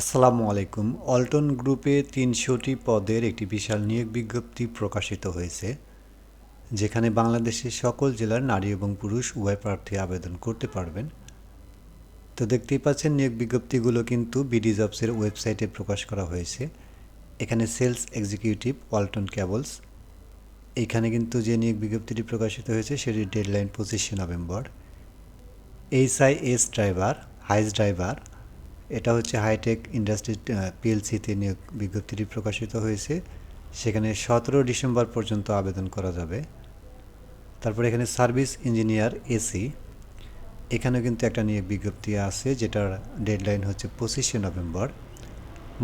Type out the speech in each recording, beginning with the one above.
আসসালামু আলাইকুম। অল্টন গ্রুপে তিনশোটি পদের একটি বিশাল নিয়োগ বিজ্ঞপ্তি প্রকাশিত হয়েছে, যেখানে বাংলাদেশের সকল জেলার নারী এবং পুরুষ উভয় প্রার্থী আবেদন করতে পারবেন। তো দেখতেই পাচ্ছেন, নিয়োগ বিজ্ঞপ্তিগুলো কিন্তু বিডি জবসের ওয়েবসাইটে প্রকাশ করা হয়েছে। এখানে সেলস এক্সিকিউটিভ অল্টন ক্যাবলস। এখানে কিন্তু যে নিয়োগ বিজ্ঞপ্তিটি প্রকাশিত হয়েছে সেটির ডেডলাইন পঁচিশে November. H I S driver, Hiace driver এটা হচ্ছে হাইটেক ইন্ডাস্ট্রি পিএলসিতে নিয়োগ বিজ্ঞপ্তিটি প্রকাশিত হয়েছে। সেখানে সতেরো ডিসেম্বর পর্যন্ত আবেদন করা যাবে। তারপর এখানে সার্ভিস ইঞ্জিনিয়ার এসি এখানেও কিন্তু একটা নিয়োগ বিজ্ঞপ্তি আছে, যেটার ডেডলাইন হচ্ছে পঁচিশে নভেম্বর।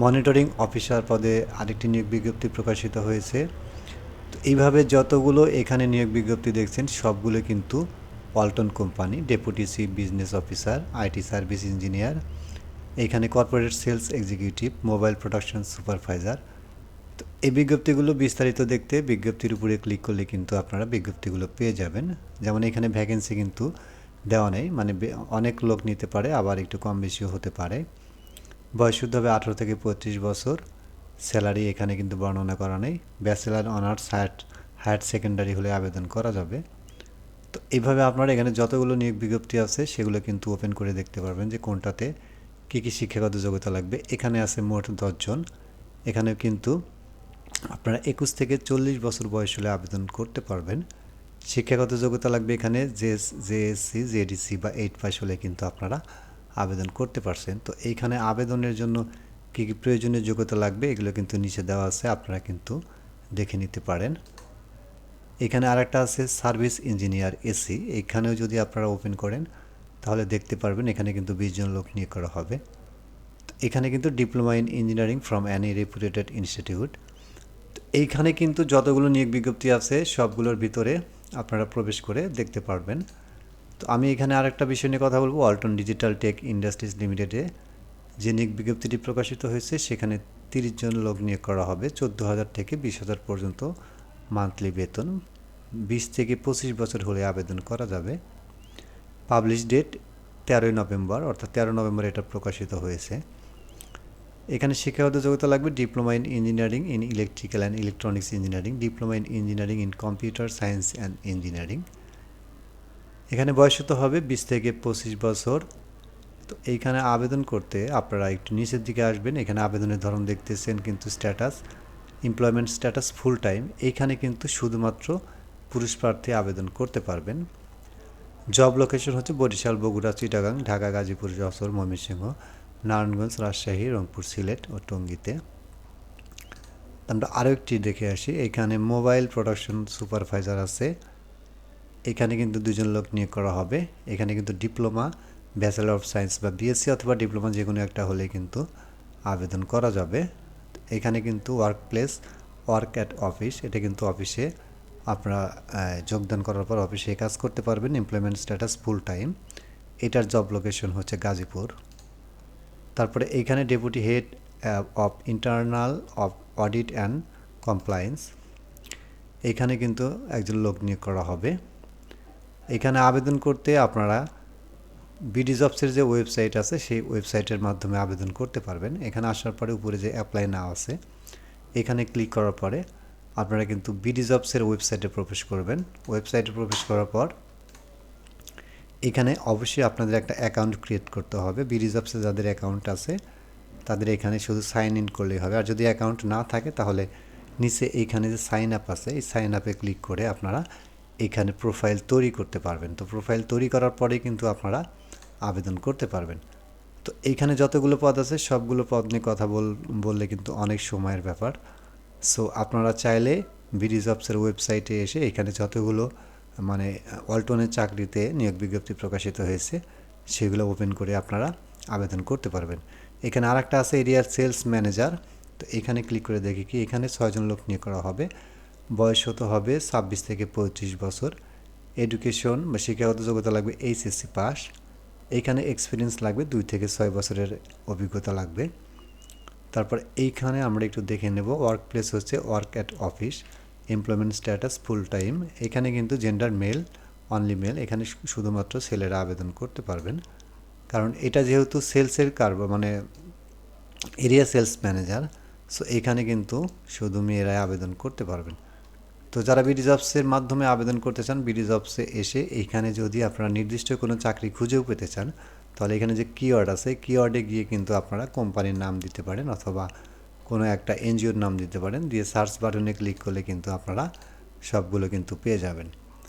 মনিটরিং অফিসার পদে আরেকটি নিয়োগ বিজ্ঞপ্তি প্রকাশিত হয়েছে। তো এইভাবে যতগুলো এখানে নিয়োগ বিজ্ঞপ্তি দেখছেন, সবগুলো কিন্তু Walton company deputy chief business officer IT service engineer এখানে corporate sales executive mobile production supervisor তো এই বিজ্ঞপ্তিগুলো বিস্তারিত দেখতে বিজ্ঞপ্তির উপরে ক্লিক করলে কিন্তু আপনারা বিজ্ঞপ্তিগুলো পেয়ে যাবেন। যেমন এখানে ভ্যাকেন্সি কিন্তু দেওয়া নেই মানে অনেক লোক নিতে পারে, আবার একটু কম বেশিও হতে পারে। বয়স শুদ্ধ হবে আঠারো থেকে পঁয়ত্রিশ বছর। স্যালারি এখানে কিন্তু বর্ণনা করা নেই। Bachelor honours higher higher secondary হলে আবেদন করা যাবে। তো এইভাবে আপনারা এখানে যতগুলো নিয়োগ বিজ্ঞপ্তি আছে, সেগুলো কিন্তু ওপেন করে দেখতে পারবেন যে কোনটাতে কী কী শিক্ষাগত যোগ্যতা লাগবে? এখানে আছে মোট দশজন এখানে কিন্তু আপনারা একুশ থেকে চল্লিশ বছর বয়স হলে আবেদন করতে পারবেন। শিক্ষাগত যোগ্যতা লাগবে এখানে জেএস, জেএসসি, জেডিসি বা এইট পাস হলে কিন্তু আপনারা আবেদন করতে পারছেন। তো এইখানে আবেদনের জন্য কী কী প্রয়োজনীয় যোগ্যতা লাগবে এগুলো কিন্তু নিচে দেওয়া আছে, আপনারা কিন্তু দেখে নিতে পারেন। এখানে আরেকটা আছে সার্ভিস ইঞ্জিনিয়ার এসি। এখানেও যদি আপনারা ওপেন করেন তাহলে দেখতে পারবেন এখানে কিন্তু বিশ জন লোক নিয়োগ করা হবে। এখানে কিন্তু diploma in engineering from any reputed institute. এইখানে কিন্তু যতগুলো নিয়োগ বিজ্ঞপ্তি আছে, সবগুলোর ভিতরে আপনারা প্রবেশ করে দেখতে পারবেন। তো আমি এখানে আরেকটা বিষয় নিয়ে কথা বলব অল্টন ডিজিটাল টেক ইন্ডাস্ট্রিজ লিমিটেডে যে নিয়োগ বিজ্ঞপ্তিটি প্রকাশিত হয়েছে, সেখানে তিরিশ জন লোক নিয়োগ করা হবে চোদ্দ হাজার থেকে বিশ হাজার পর্যন্ত মান্থলি বেতন। বিশ থেকে পঁচিশ বছর হলে আবেদন করা যাবে। পাবলিশ ডেট তেরোই নভেম্বর, অর্থাৎ তেরো নভেম্বর এটা প্রকাশিত হয়েছে। এখানে শিক্ষাগত যোগ্যতা লাগবে diploma in engineering in electrical and electronics engineering diploma in engineering in computer science and engineering এখানে বয়স হতে হবে? বিশ থেকে পঁচিশ বছর। তো এইখানে আবেদন করতে আপনারা একটু নিচের দিকে আসবেন। এখানে আবেদনের ধরন দেখতেছেন কিন্তু status employment status full time এইখানে কিন্তু শুধুমাত্র পুরুষ প্রার্থী আবেদন করতে পারবেন। জব লোকেশন হচ্ছে বরিশাল, বগুড়া, চিটাগাং, ঢাকা, গাজীপুর, যশোর, ময়মনসিংহ, নারায়ণগঞ্জ, রাজশাহী, রংপুর, সিলেট ও টঙ্গীতে। আমরা আরও একটি দেখে আসি। এখানে মোবাইল প্রোডাকশন সুপারভাইজার আছে। এখানে কিন্তু দুজন লোক নিয়োগ করা হবে। এখানে কিন্তু ডিপ্লোমা, ব্যাচেলর অফ সায়েন্স বা বিএসসি অথবা ডিপ্লোমা যে কোনো একটা হলে কিন্তু আবেদন করা যাবে। এখানে কিন্তু work place work at office এটা কিন্তু অফিসে আপনারা যোগদান করার পর অফিসে কাজ করতে পারবেন এমপ্লয়মেন্ট স্ট্যাটাস ফুল টাইম এটার জব লোকেশন হচ্ছে গাজীপুর। তারপরে এইখানে deputy head of internal of audit and compliance এখানে কিন্তু একজন লোক নিয়োগ করা হবে। এখানে আবেদন করতে আপনারা বিডি জবসের যে ওয়েবসাইট আছে, সেই ওয়েবসাইটের মাধ্যমে আবেদন করতে পারবেন। এখানে আসার পরে উপরে যে অ্যাপ্লাই নাও আছে, এখানে ক্লিক করার পরে আপনারা কিন্তু বিডি জবসের ওয়েবসাইটে প্রবেশ করবেন। ওয়েবসাইটে প্রবেশ করার পর এখানে অবশ্যই আপনাদের একটা অ্যাকাউন্ট ক্রিয়েট করতে হবে। বিডি জবসে যাদের অ্যাকাউন্ট আছে, তাদের এখানে শুধু সাইন ইন করলেই হবে। আর যদি অ্যাকাউন্ট না থাকে, তাহলে নিচে এইখানে যে সাইন আপ আছে, এই সাইন আপে ক্লিক করে আপনারা এখানে প্রোফাইল তৈরি করতে পারবেন। তো প্রোফাইল তৈরি করার পরেই কিন্তু আপনারা আবেদন করতে পারবেন। তো এইখানে যতগুলো পদ আছে, সবগুলো পদ নিয়ে কথা বল, বললে কিন্তু অনেক সময়ের ব্যাপার। সো আপনারা চাইলে বিডি জবসের ওয়েবসাইটে এসে এখানে যতগুলো মানে অল্টনের চাকরিতে নিয়োগ বিজ্ঞপ্তি প্রকাশিত হয়েছে, সেগুলো ওপেন করে আপনারা আবেদন করতে পারবেন। এখানে আরেকটা আছে এরিয়ার সেলস ম্যানেজার তো এখানে ক্লিক করে দেখি কি এখানে ছয়জন লোক নিয়োগ করা হবে। বয়স হতে হবে? ছাব্বিশ থেকে পঁয়ত্রিশ বছর। এডুকেশন বা শিক্ষাগত যোগ্যতা লাগবে এইচএসসি পাস এখানে এক্সপিরিয়েন্স লাগবে দুই থেকে ছয় বছরের অভিজ্ঞতা লাগবে। তারপর এইখানে আমরা একটু দেখে নেব ওয়ার্ক প্লেস হচ্ছে work at office employment status full time এখানে কিন্তু জেন্ডার মেল অনলি মেল এখানে শুধুমাত্র ছেলেরা আবেদন করতে পারবেন। কারণ এটা যেহেতু সেলসের কার মানে এরিয়া সেলস ম্যানেজার সো এখানে কিন্তু শুধু মেয়েরাই আবেদন করতে পারবেন। তো যারা বিডি জবসের মাধ্যমে আবেদন করতে চান বিডি জবসে এসে এইখানে যদি আপনারা নির্দিষ্ট কোনো চাকরি খুঁজেও পেতে চান তাহলে এখানে যে কিওয়ার্ড আছে কিওয়ার্ডে গিয়ে কিন্তু আপনারা কোম্পানির নাম দিতে পারেন অথবা কোনো একটা এনজিওর নাম দিতে পারেন। দিয়ে সার্চ বাটনে ক্লিক করলে কিন্তু আপনারা সবগুলো কিন্তু পেয়ে যাবেন।